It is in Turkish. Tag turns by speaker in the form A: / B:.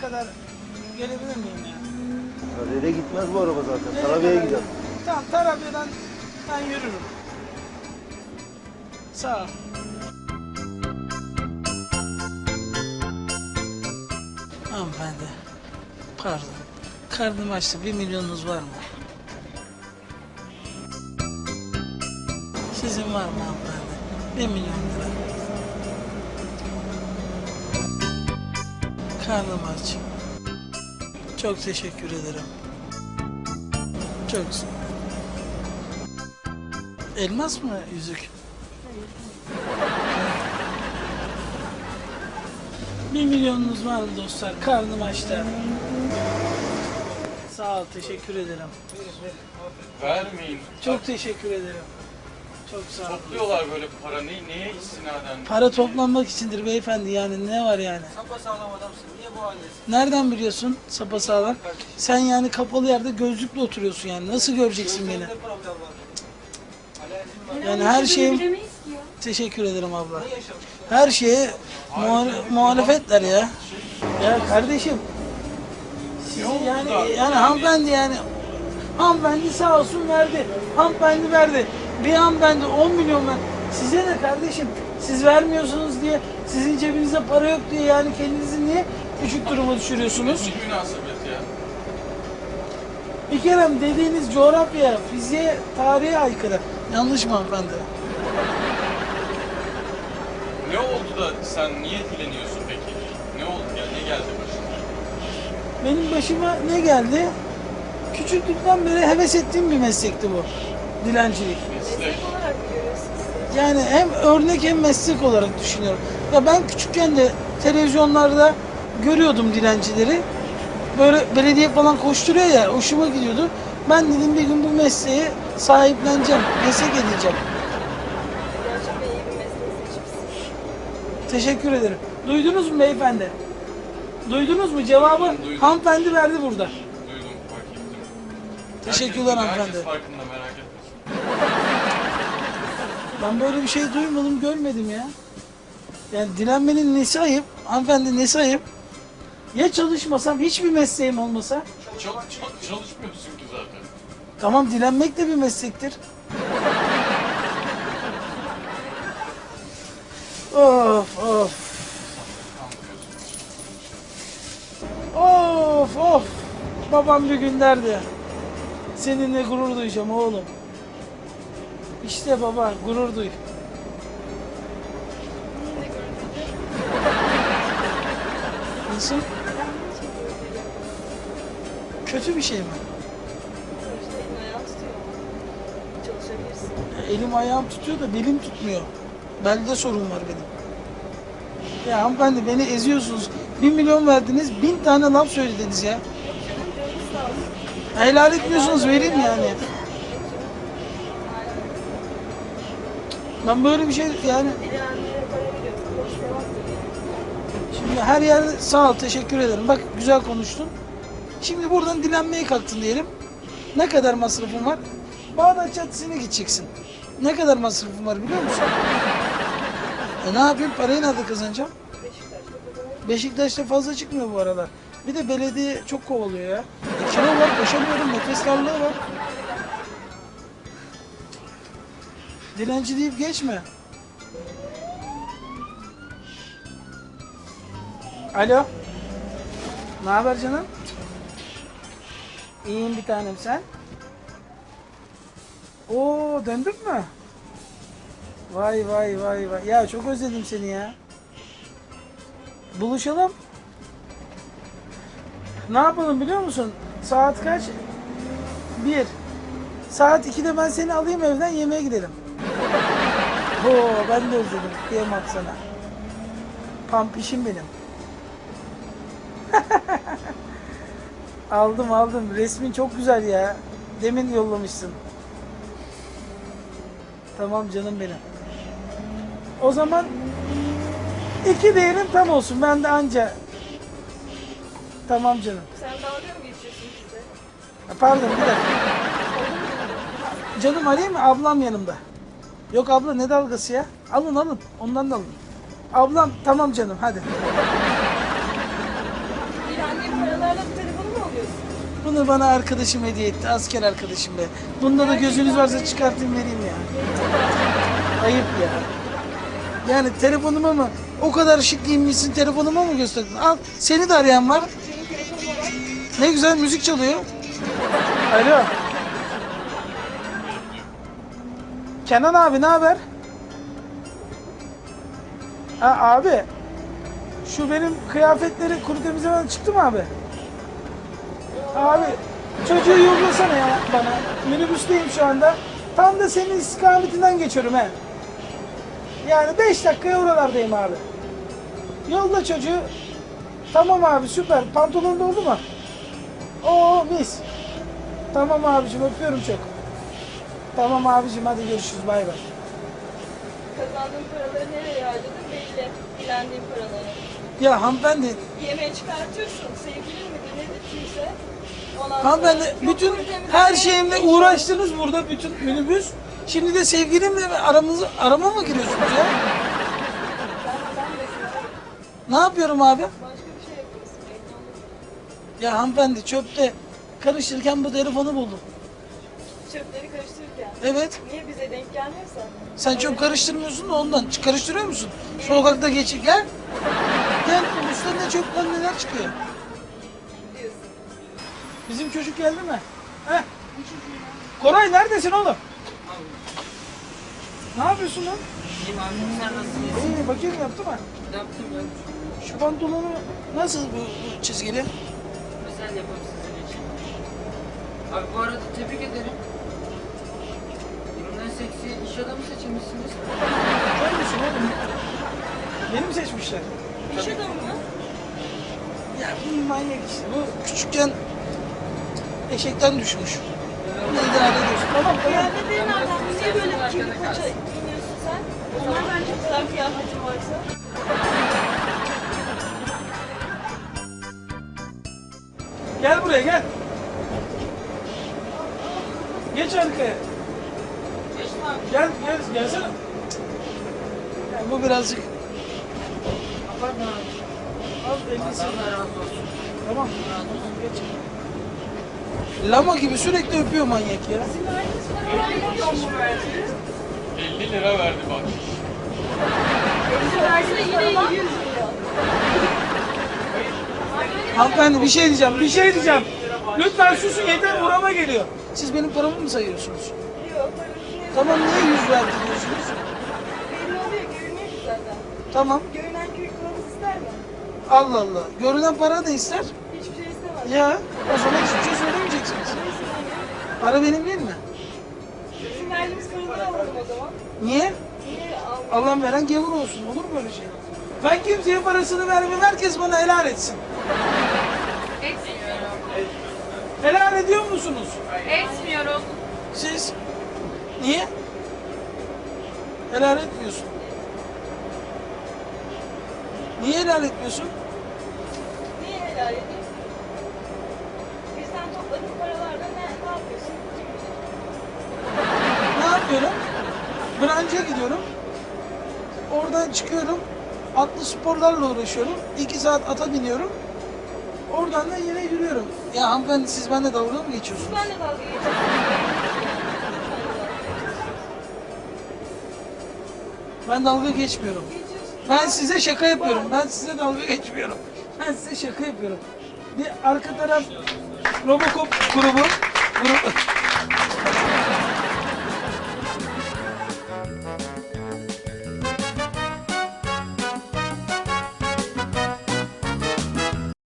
A: Şuraya kadar gelebilir miyim ya? Sarıyer'e gitmez bu araba zaten. Tarabya'ya
B: kadar-
A: gider.
B: Tamam Tarabya'dan ben yürürüm. Sağ ol. Hanımefendi. Pardon. Karnım açtı. Bir milyonunuz var mı? Sizin var mı hanımefendi? Bir milyon lira. Karnım aç. Çok teşekkür ederim. Çok. Elmas mı yüzük? Bir milyonunuz var dostlar. Karnım açtı. Sağ ol, teşekkür ederim.
C: Vermeyin.
B: Çok teşekkür ederim. Çok sağ ol.
C: Topluyorlar böyle para. Ne, neye istinaden?
B: Para toplanmak içindir beyefendi yani ne var yani?
D: Sapasağlam adamsın. Niye bu haldesin?
B: Nereden biliyorsun sapasağlam? Sen yani kapalı yerde gözlükle oturuyorsun yani. Nasıl göreceksin beni?
D: Gözlerinde problem var. Alerjin var.
B: Yani her şeyim...
E: Bilemeyiz ki ya.
B: Teşekkür ederim abla.
D: Ne?
B: Her şeye muhale- muhalefetler ya. Ya kardeşim. Sizi yani yani hanımefendi yani hanımefendi sağ olsun verdi. Hanımefendi verdi. Bir hanımefendi 10 milyon ver. Size ne kardeşim? Siz vermiyorsunuz diye sizin cebinizde para yok diye yani kendinizi niye küçük duruma düşürüyorsunuz?
C: Ne münasebet ya?
B: Bir kere dediğiniz coğrafya, fiziğe, tarihe aykırı. Yanlış mı hanımefendi?
C: Ne oldu da sen niye dileniyorsun peki? Ne oldu ya? Ne geldi başına?
B: Benim başıma ne geldi? Küçüklükten beri heves ettiğim bir meslekti bu. Dilencilik.
C: Meslek.
E: olarak mı görüyorsunuz siz?
B: Yani hem örnek hem meslek olarak düşünüyorum. Ya ben küçükken de televizyonlarda görüyordum dilencileri. Böyle belediye falan koşturuyor ya hoşuma gidiyordu. Ben dedim bir gün bu mesleğe sahipleneceğim, meslek edeceğim.
E: Gerçekten iyi bir meslek seçmişsiniz.
B: Teşekkür ederim. Duydunuz mu beyefendi? Duydunuz mu? Cevabı
C: Duydum.
B: hanımefendi verdi burada.
C: Duydum, fark ettim.
B: Teşekkürler
C: Herkes-
B: hanımefendi.
C: Herkes farkında merak etmesin.
B: Ben böyle bir şey duymadım, görmedim ya. Yani dilenmenin nesi ayıp? Hanımefendi nesi ayıp? Ya çalışmasam, hiçbir mesleğim olmasa?
C: Çok, çok çalışmıyorsun ki zaten.
B: Tamam dilenmek de bir meslektir. Of of. Of of. Babam bir gün derdi. Seninle gurur duyacağım oğlum. İşte baba gurur duy. Nasıl? Kötü bir şey mi?
E: Sonuçta ayağını tutuyor. Çalışabilirsin.
B: Elim ayağım tutuyor da belim tutmuyor. Belde sorun var benim. Ya hanımefendi beni eziyorsunuz. Bir milyon verdiniz, bin tane laf söylediniz ya.
E: Canım.
B: Helal etmiyorsunuz vereyim yani. Ben böyle bir şey yani şimdi her yerde sağ ol teşekkür ederim. Bak güzel konuştun. Şimdi buradan dilenmeye kalktın diyelim. Ne kadar masrafın var? Bağdat Caddesi'ne gideceksin. Ne kadar masrafın var biliyor musun? E ne yapayım? Parayı nerede kazanacağım?
E: Beşiktaş'ta
B: fazla çıkmıyor bu aralar. Bir de belediye çok kovalıyor ya. E, kilo var, koşamıyorum, nefes darlığı var. Dilenci deyip geçme. Alo. Ne haber canım? İyiyim bir tanem sen. Oo döndün mü? Vay vay vay vay. Ya çok özledim seni ya. Buluşalım. Ne yapalım biliyor musun? Saat kaç? Bir. Saat 2'de ben seni alayım evden yemeğe gidelim. Oo ben de özledim. Kıyamam sana. Pampişim benim. aldım aldım. Resmin çok güzel ya. Demin yollamışsın. Tamam canım benim. O zaman iki değerim tam olsun. Ben de anca. Tamam canım.
E: Sen dalga mı geçiyorsun bize?
B: Pardon bir dakika. Canım arayayım mı? Ablam yanımda. Yok abla ne dalgası ya? Alın alın. Ondan da alın. Ablam tamam canım hadi.
E: Dilendiğin paralarla bu telefonu mu alıyorsun?
B: Bunu bana arkadaşım hediye etti. Asker arkadaşım be. Bunda da gözünüz varsa çıkartayım vereyim ya. Ayıp ya. Yani telefonuma mı? O kadar şık giyinmişsin telefonuma mı gösterdin? Al seni de arayan var.
E: Senin telefonun var.
B: Ne güzel müzik çalıyor. Alo. Kenan abi ne haber? Ha abi. Şu benim kıyafetleri kuru temizlemeden çıktı mı abi? Abi çocuğu yollasana ya bana. Minibüsteyim şu anda. Tam da senin istikametinden geçiyorum he. Yani 5 dakikaya oralardayım abi. Yolla çocuğu. Tamam abi süper. Pantolon doldu mu? Oo mis. Tamam abicim öpüyorum çok. Tamam abicim hadi görüşürüz bay bay.
E: Kazandığın paraları nereye harcadın belli. Dilendiğin paraları.
B: Ya hanımefendi,
E: Yemeğe çıkartıyorsun. Sevgilin midir nedir kimse. Ondan
B: hanımefendi
E: yok
B: bütün her şeyimle uğraştınız burada bütün minibüs. Şimdi de sevgilimle aramızı arama mı giriyorsunuz ya? Ne yapıyorum abi?
E: başka bir şey yapıyorsun.
B: Ya hanımefendi çöpte karıştırırken bu telefonu buldum.
E: Çöpleri karıştırırken.
B: Evet.
E: Niye bize denk gelmiyorsa?
B: Sen çöp karıştırmıyorsun da ondan. Karıştırıyor musun? Sokakta geçip gel. Gel üstünde çöpler neler çıkıyor.
E: Diyorsun.
B: Bizim çocuk geldi mi? Heh. Koray neredesin oğlum? Ne yapıyorsun lan?
D: İyiyim abi sen nasılsın?
B: İyi bakayım yaptı mı?
D: Yaptım ya.
B: Şu pantolonu nasıl bu, bu çizgili?
D: Özel yapalım sizin için. Abi bu arada tebrik ederim. İş adamı seçilmişsiniz.
B: Görüyor musun oğlum? Beni mi seçmişler?
E: İş adamı mı?
B: Ya bu manyak işte. Bu küçükken eşekten düşmüş. Ne idare ediyorsun? Tamam tamam.
E: Kıyafetlerin nereden? Niye böyle kirli paça giyiniyorsun sen? Onlar bence güzel kıyafetin varsa.
B: Gel buraya gel. Geç arkaya. Gel gel gelsene. Ya bu birazcık
D: Abartma abi.
B: az
D: olsun.
B: Tamam. Geç. Lama gibi sürekli öpüyor manyak ya.
C: 50 lira verdi bak.
E: Verse yine 100 milyon.
B: Hanımefendi bir şey diyeceğim, bir şey diyeceğim. Lütfen susun yeter burama geliyor. Siz benim paramı mı sayıyorsunuz? Tamam niye yüz verdi diyorsunuz?
E: belli oluyor görünüyor ki zaten.
B: Tamam.
E: Görünen kılavuz ister mi?
B: Allah Allah. Görünen para da ister.
E: Hiçbir şey istemez.
B: Ya o zaman hiçbir şey söylemeyeceksiniz. Para benim değil mi?
E: Bizim verdiğimiz paraları alalım o zaman.
B: Niye?
E: Niye al?
B: Allah veren gavur olsun. Olur mu böyle şey? Ben kimseye parasını vermem. Herkes bana helal etsin.
A: Etmiyorum.
B: Helal ediyor musunuz?
A: Etmiyorum.
B: Siz? Niye? Helal etmiyorsun. Niye helal etmiyorsun?
E: Niye helal edeyim? Bizden topladığın paralarla ne, ne yapıyorsun?
B: Ne yapıyorum? Branca gidiyorum. Oradan çıkıyorum. Atlı sporlarla uğraşıyorum. İki saat ata biniyorum. Oradan da yine yürüyorum. Ya hanımefendi siz benimle dalga mı geçiyorsunuz?
E: Ben de dalga geçiyorum.
B: Ben dalga geçmiyorum. Ben size şaka yapıyorum. Ben size dalga geçmiyorum. Ben size şaka yapıyorum. Bir arka taraf Robocop grubu. grubu